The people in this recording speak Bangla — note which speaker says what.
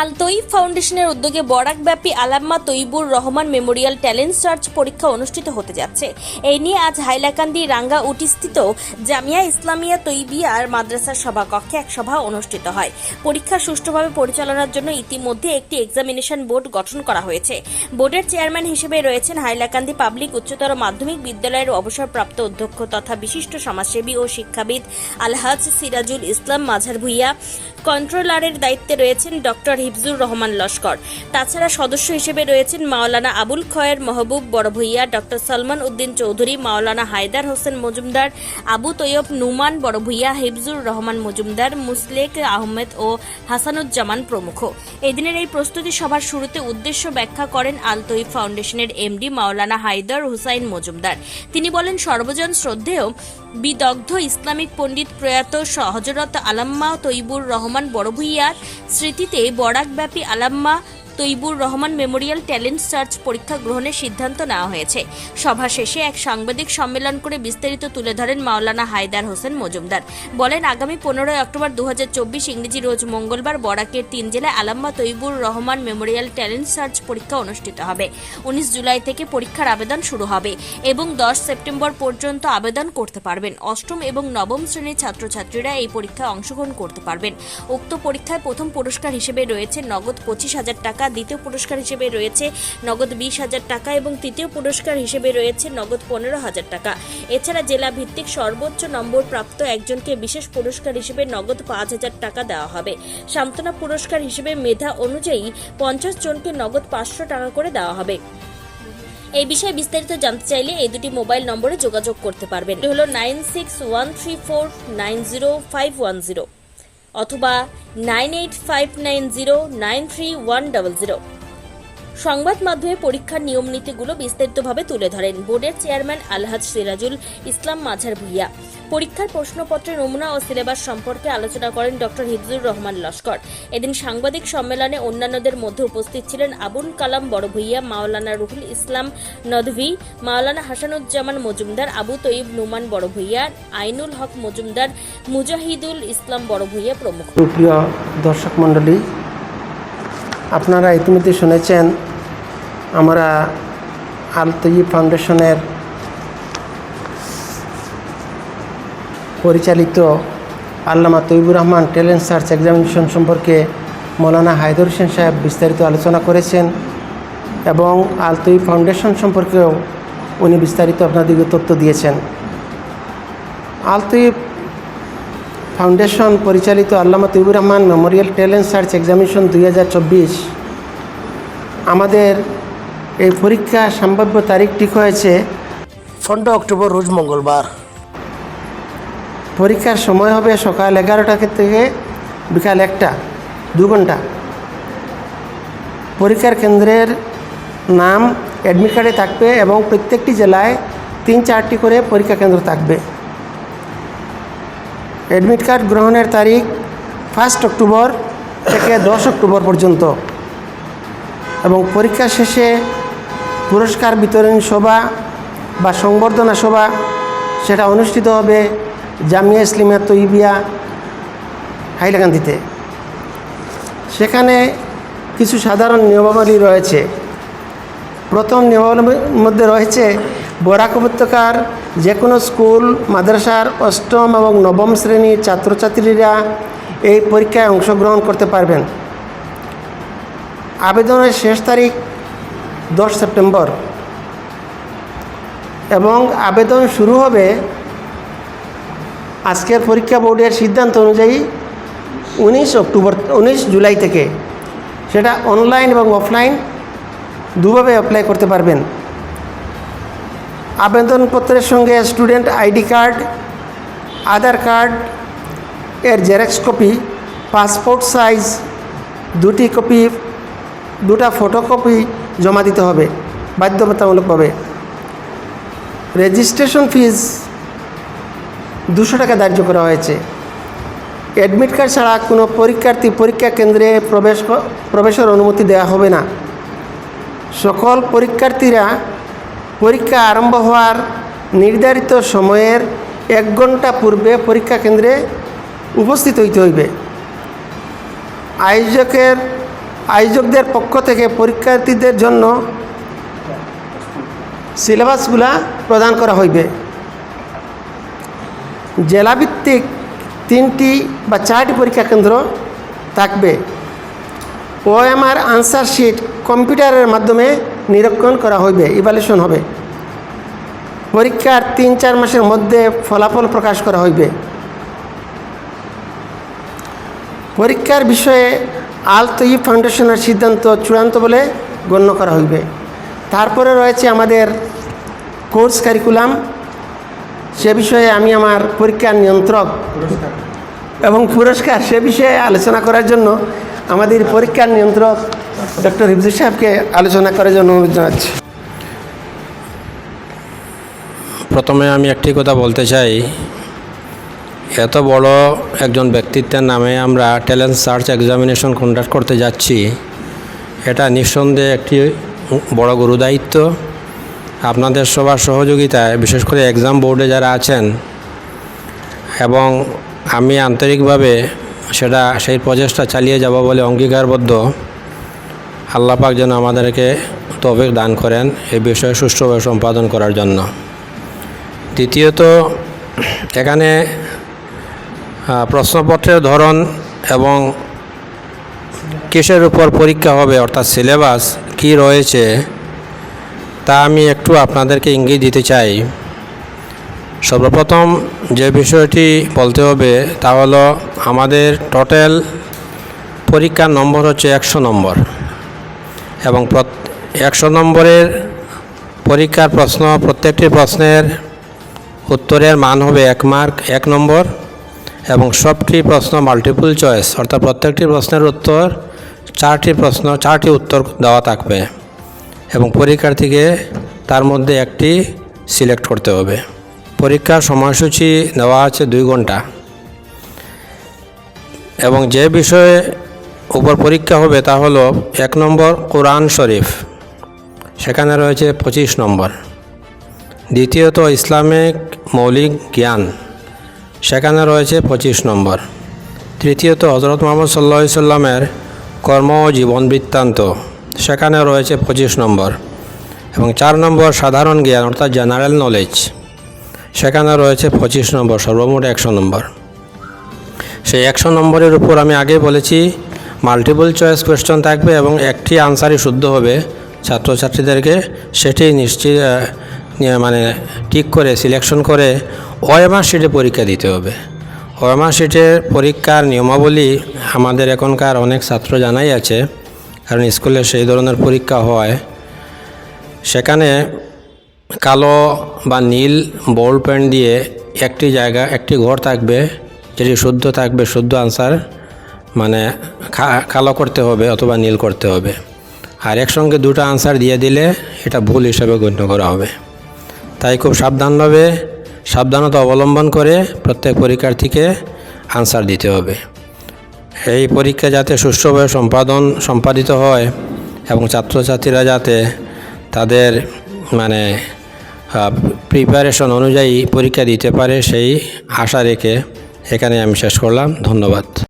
Speaker 1: আল তৈব ফাউন্ডেশনের উদ্যোগে বরাকব্যাপী Allama Taibur Rahman memorial talent search পরীক্ষা অনুষ্ঠিত হতে যাচ্ছে। এই নিয়ে আজ হাইলাকান্দি, রাঙ্গা উটিস্থিত জামিয়া ইসলামিয়া তৈবিয়ার মাদ্রাসার সভাকক্ষে এক সভা অনুষ্ঠিত হয়। পরীক্ষা সুষ্ঠুভাবে পরিচালনার জন্য ইতিমধ্যে একটি এক্সামিনেশন বোর্ড গঠন করা হয়েছে। বোর্ডের চেয়ারম্যান হিসেবে রয়েছেন হাইলাকান্দি পাবলিক উচ্চতর মাধ্যমিক বিদ্যালয়ের অবসরপ্রাপ্ত অধ্যক্ষ তথা বিশিষ্ট সমাজসেবী ও শিক্ষাবিদ আলহাজ সিরাজুল ইসলাম মাঝার ভুইয়া কন্ট্রোলারের দায়িত্বে রয়েছেন ডক্টর হিফজুর রহমান লস্কর। তাছাড়া সদস্য হিসেবে রয়েছেন মাওলানা আবুল খয়ের মহবুব বড়ভুইয়া, ডক্টর সলমান উদ্দিন চৌধুরী, মাওলানা হায়দার হোসেন মজুমদার, আবু তৈয়ব নুমান বড়ভুইয়া, হিফজুর রহমান মজুমদার, মুসলেক আহমেদ ও হাসানুজ্জামান প্রমুখ। এদিনের এই প্রস্তুতি সভার শুরুতে উদ্দেশ্য ব্যাখ্যা করেন আল ফাউন্ডেশনের এমডি মাওলানা হায়দার হুসাইন মজুমদার। তিনি বলেন, সর্বজন শ্রদ্ধেয়। বিদগ্ধ ইসলামিক পণ্ডিত প্রয়াত সহজরত আলাম্মা তৈবুর রহমান বড়ভুইয়ার স্মৃতিতে বরাকব্যাপী Allama Taibur Rahman memorial talent search পরীক্ষা গ্রহণের সিদ্ধান্ত নেওয়া হয়েছে। সভা শেষে এক সাংবাদিক সম্মেলন করে বিস্তারিত তুলে ধরেন মাওলানা হায়দার হোসেন মজুমদার। বলেন, আগামী পনেরোই অক্টোবর দু হাজার চব্বিশ ইংরেজি রোজ মঙ্গলবার বরাকের তিন জেলায় Allama Taibur Rahman memorial talent search পরীক্ষা অনুষ্ঠিত হবে। উনিশ জুলাই থেকে পরীক্ষার আবেদন শুরু হবে এবং দশ সেপ্টেম্বর পর্যন্ত আবেদন করতে পারবেন। অষ্টম এবং নবম শ্রেণির ছাত্রছাত্রীরা এই পরীক্ষায় অংশগ্রহণ করতে পারবেন। উক্ত পরীক্ষায় প্রথম পুরস্কার হিসেবে রয়েছে নগদ পঁচিশ হাজার টাকা দ্বিতীয় পুরস্কার হিসেবে রয়েছে নগদ বিশ হাজার টাকা এবং তৃতীয় পুরস্কার হিসেবে রয়েছে নগদ পনেরো হাজার টাকা। এছাড়া জেলা ভিত্তিক সর্বোচ্চ নম্বর প্রাপ্ত একজনকে বিশেষ পুরস্কার হিসেবে নগদ পাঁচ হাজার টাকা দেওয়া হবে। সান্ত্বনা পুরস্কার হিসেবে মেধা অনুযায়ী পঞ্চাশ জনকে নগদ পাঁচশো টাকা করে দেওয়া হবে। এই বিষয়ে বিস্তারিত জানতে চাইলে এই দুটি মোবাইল নম্বরে যোগাযোগ করতে পারবেন। হলো nine six one three four nine zero five one zero. অথবা nine eight five nine zero nine three one double zero. সংবাদ মাধ্যমে পরীক্ষার নিয়ম নীতিগুলো বিস্তারিতভাবে তুলে ধরেন বোর্ডের চেয়ারম্যান আলহাজ সিরাজুল ইসলাম মাঝার ভুইয়া। পরীক্ষার প্রশ্নপত্রের নমুনা ও সিলেবাস সম্পর্কে আলোচনা করেন ডক্টর হিফজুর রহমান লস্কর। এদিন সাংবাদিক সম্মেলনে অন্যান্যদের মধ্যে উপস্থিত ছিলেন আবুল কালাম বড় ভুইয়া, মাওলানা রুহুল ইসলাম নদভি, মাওলানা হাসানুজ্জামান মজুমদার, আবু তৈব নুমান বড় ভুইয়া, আইনুল হক মজুমদার, মুজাহিদুল ইসলাম বড় ভুইয়া প্রমুখ।
Speaker 2: সুপ্রিয় দর্শক আপনারা ইতিমধ্যে শুনেছেন, আমরা আল তৈব ফাউন্ডেশনের পরিচালিত Allama Taibur Rahman talent search examination সম্পর্কে মৌলানা হায়দর হোসেন সাহেব বিস্তারিত আলোচনা করেছেন এবং আল তৈব ফাউন্ডেশন সম্পর্কেও উনি বিস্তারিত আপনাদেরকে তথ্য দিয়েছেন। আল তৈব ফাউন্ডেশন পরিচালিত Allama Taibur Rahman memorial talent search examination দুই হাজার চব্বিশ। আমাদের এই পরীক্ষা সম্ভাব্য তারিখ ঠিক হয়েছে
Speaker 3: পনেরো অক্টোবর রোজ মঙ্গলবার।
Speaker 2: পরীক্ষার সময় হবে সকাল এগারোটা থেকে বিকাল একটা দু ঘণ্টা। পরীক্ষার কেন্দ্রের নাম অ্যাডমিট কার্ডে থাকবে এবং প্রত্যেকটি জেলায় তিন চারটি করে পরীক্ষা কেন্দ্র থাকবে। অ্যাডমিট কার্ড গ্রহণের তারিখ ফার্স্ট অক্টোবর থেকে দশ অক্টোবর পর্যন্ত। এবং পরীক্ষা শেষে পুরস্কার বিতরণ সভা বা সংবর্ধনা সভা, সেটা অনুষ্ঠিত হবে জামিয়া ইসলামিয়া তৈবিয়া হাইলাকান্দিতে। সেখানে কিছু সাধারণ নিয়মাবলী রয়েছে। প্রথম নিয়মাবলীর মধ্যে রয়েছে বরাক উপত্যকার যে কোনো স্কুল, মাদ্রাসার অষ্টম এবং নবম শ্রেণির ছাত্রছাত্রীরা এই পরীক্ষায় অংশগ্রহণ করতে পারবেন। আবেদনের শেষ তারিখ দশ সেপ্টেম্বর। এবং আবেদন শুরু হবে আজকের পরীক্ষা বোর্ডের সিদ্ধান্ত অনুযায়ী উনিশ অক্টোবর, উনিশ জুলাই থেকে। সেটা অনলাইন এবং অফলাইন দুভাবে অ্যাপ্লাই করতে পারবেন। আবেদনপত্রের সঙ্গে student ID card Aadhaar card এর জেরক্স কপি পাসপোর্ট সাইজ দুটি কপি দুটা ফটোকপি জমা দিতে হবে, বাধ্যতামূলকভাবে। রেজিস্ট্রেশন ফিজ দুশো টাকা ধার্য করা হয়েছে। অ্যাডমিট কার্ড ছাড়া কোনো পরীক্ষার্থী পরীক্ষা কেন্দ্রে প্রবেশ প্রবেশের অনুমতি দেওয়া হবে না। সকল পরীক্ষার্থীরা পরীক্ষা আরম্ভ হওয়ার নির্ধারিত সময়ের এক ঘণ্টা পূর্বে পরীক্ষা কেন্দ্রে উপস্থিত হইতে হইবে। আয়োজকের, আয়োজকদের পক্ষ থেকে পরীক্ষার্থীদের জন্য সিলেবাসগুলা প্রদান করা হইবে। জেলাভিত্তিক তিনটি বা চারটি পরীক্ষা কেন্দ্র থাকবে। ওএমআর আনসার শিট কম্পিউটারের মাধ্যমে নিরীক্ষণ করা হইবে ইভ্যালুয়েশন হবে। পরীক্ষার তিন চার মাসের মধ্যে ফলাফল প্রকাশ করা হইবে। পরীক্ষার বিষয়ে আল তৈব ফাউন্ডেশনের সিদ্ধান্ত চূড়ান্ত বলে গণ্য করা হইবে। তারপরে রয়েছে আমাদের কোর্স কারিকুলাম। সে বিষয়ে আমি আমার পরীক্ষার নিয়ন্ত্রক এবং পুরস্কার সে বিষয়ে আলোচনা করার জন্য আমাদের পরীক্ষার নিয়ন্ত্রক ডক্টর হিফজুর সাহেবকে আলোচনা করার জন্য অনুরোধ জানাচ্ছি।
Speaker 4: প্রথমে আমি একটি কথা বলতে চাই। এত বড় একজন ব্যক্তিত্বের নামে আমরা ট্যালেন্ট সার্চ এক্সামিনেশন কন্ডাক্ট করতে যাচ্ছি। এটা নিঃসন্দেহে একটি বড় গুরুদায়িত্ব। আপনাদের সবার সহযোগিতায়, বিশেষ করে এক্সাম বোর্ডে যারা আছেন এবং আমি আন্তরিকভাবে সেটা সেই প্রচেষ্টা চালিয়ে যাব বলে অঙ্গীকারবদ্ধ। আল্লাপাক যেন আমাদেরকে তৌফিক দান করেন এই বিষয়ে সুষ্ঠুভাবে সম্পাদন করার জন্য। দ্বিতীয়ত, এখানে প্রশ্নপত্রের ধরন এবং কিসের উপর পরীক্ষা হবে অর্থাৎ সিলেবাস কি রয়েছে তা আমি একটু আপনাদেরকে ইঙ্গিত দিতে চাই। সর্বপ্রথম যে বিষয়টি বলতে হবে তা হলো আমাদের টোটাল পরীক্ষার নম্বর হচ্ছে একশো নম্বর এবং একশো নম্বরের পরীক্ষার প্রশ্ন, প্রত্যেকটি প্রশ্নের উত্তরের মান হবে এক মার্ক এক নম্বর এবং সবটি প্রশ্ন মাল্টিপল চয়েস অর্থাৎ প্রত্যেকটি প্রশ্নের উত্তর চারটি প্রশ্ন, চারটি উত্তর দেওয়া থাকবে এবং পরীক্ষার্থীকে তার মধ্যে একটি সিলেক্ট করতে হবে। পরীক্ষার সময়সূচি দেওয়া আছে দুই ঘণ্টা। এবং যে বিষয়ে উপর পরীক্ষা হবে তা হলো এক নম্বর কোরআন শরীফ, সেখানে রয়েছে পঁচিশ নম্বর। দ্বিতীয়ত ইসলামিক মৌলিক জ্ঞান, সেখানে রয়েছে পঁচিশ নম্বর। তৃতীয়ত হজরত মোহাম্মদ সাল্লা সাল্লামের কর্ম ও জীবন বৃত্তান্ত, সেখানে রয়েছে পঁচিশ নম্বর। এবং চার নম্বর সাধারণ জ্ঞান, অর্থাৎ জেনারেল নলেজ সেখানে রয়েছে পঁচিশ নম্বর, সর্বমোট একশো নম্বর। সেই একশো নম্বরের উপর আমি আগে বলেছি মাল্টিপল চয়েস কোয়েশ্চন থাকবে এবং একটি আনসারই শুদ্ধ হবে। ছাত্রছাত্রীদেরকে সেটি নিশ্চিত মানে ঠিক করে সিলেকশন করে ওএমআর শিটে পরীক্ষা দিতে হবে। ওএমআর শিটের পরীক্ষার নিয়মাবলী আমাদের এখনকার অনেক ছাত্র জানাই আছে, কারণ স্কুলে সেই ধরনের পরীক্ষা হয়। সেখানে কালো বা নীল বল পেন দিয়ে একটি জায়গা, একটি ঘর থাকবে, যেটি শুদ্ধ থাকবে, শুদ্ধ আনসার মানে কালো করতে হবে অথবা নীল করতে হবে। আর একসঙ্গে দুটো আনসার দিয়ে দিলে এটা ভুল হিসাবে গণ্য করা হবে। তাই খুব সাবধানভাবে, সাবধানতা অবলম্বন করে প্রত্যেক পরীক্ষার্থীকে আনসার দিতে হবে। এই পরীক্ষা যাতে সুষ্ঠুভাবে সম্পাদন, সম্পাদিত হয় এবং ছাত্রছাত্রীরা যাতে তাদের মানে প্রিপারেশন অনুযায়ী পরীক্ষা দিতে পারে সেই আশা রেখে এখানে আমি শেষ করলাম। ধন্যবাদ।